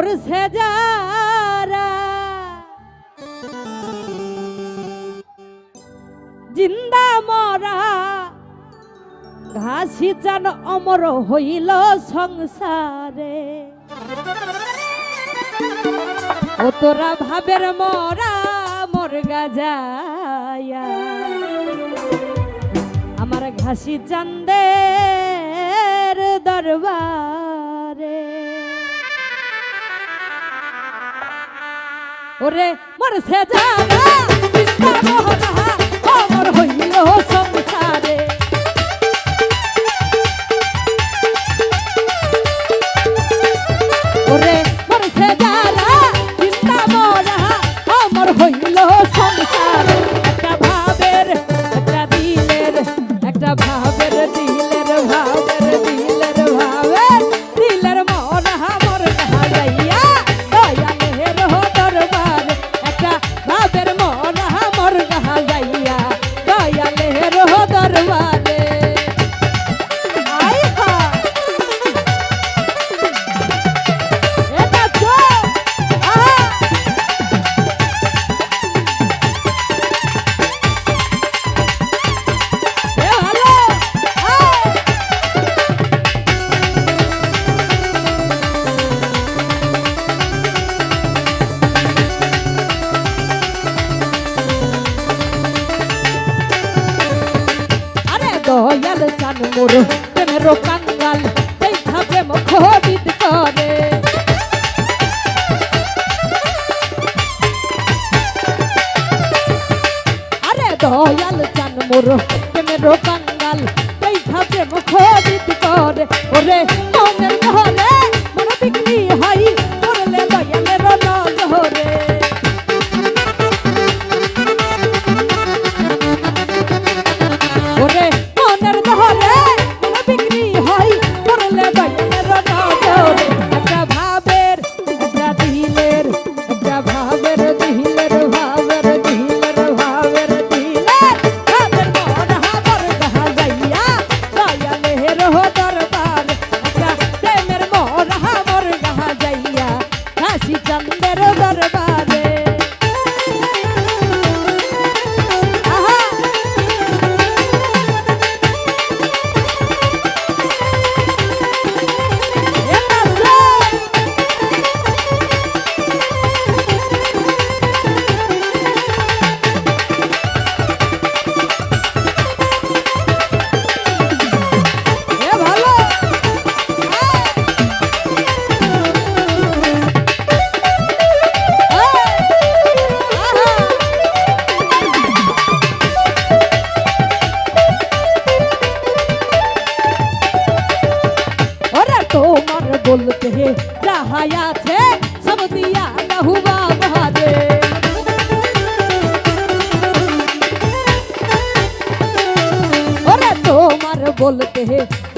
মোর জিন্দা মরা, ঘাসি চান অমর হইল সংসারে। ও তোরা ভাবের মরা, মোর যায় আমার ঘাসি চান্দের দরবারে। ওরে মরছে জানা কৃষ্ণ মোহনা অমর হইল সংসার জান মোর প্রেমের কাঙ্গাল দেখা প্রেম খোদিত করে। আরে দয়াল জান মোর बोलते हैं।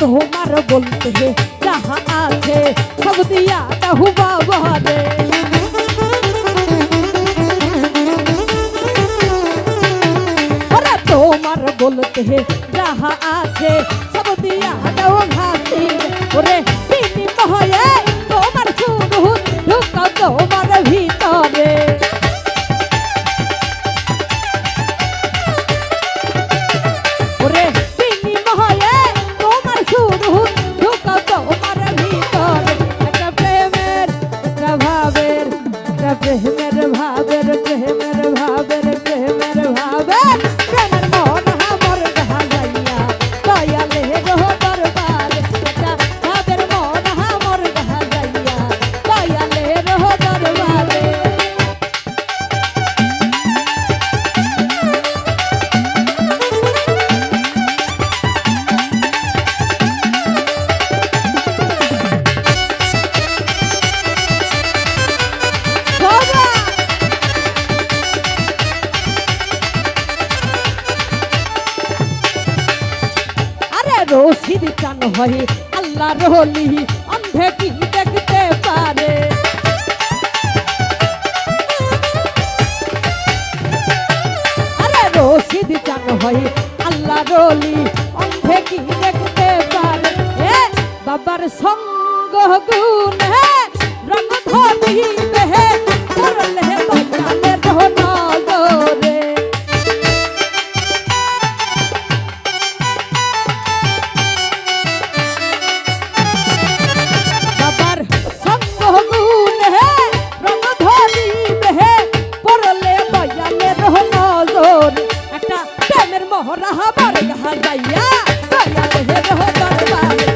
তোমার বলতে যাহা আছে, সব দিয়া তাহু বাবাদে তোমার বলতে যাহা আছে, সব দিয়া তাহু ঘাসি ওরে প্রেমের ভাব হরি আল্লাহর হলি হাজাইয়া দয়াল হে দরবারে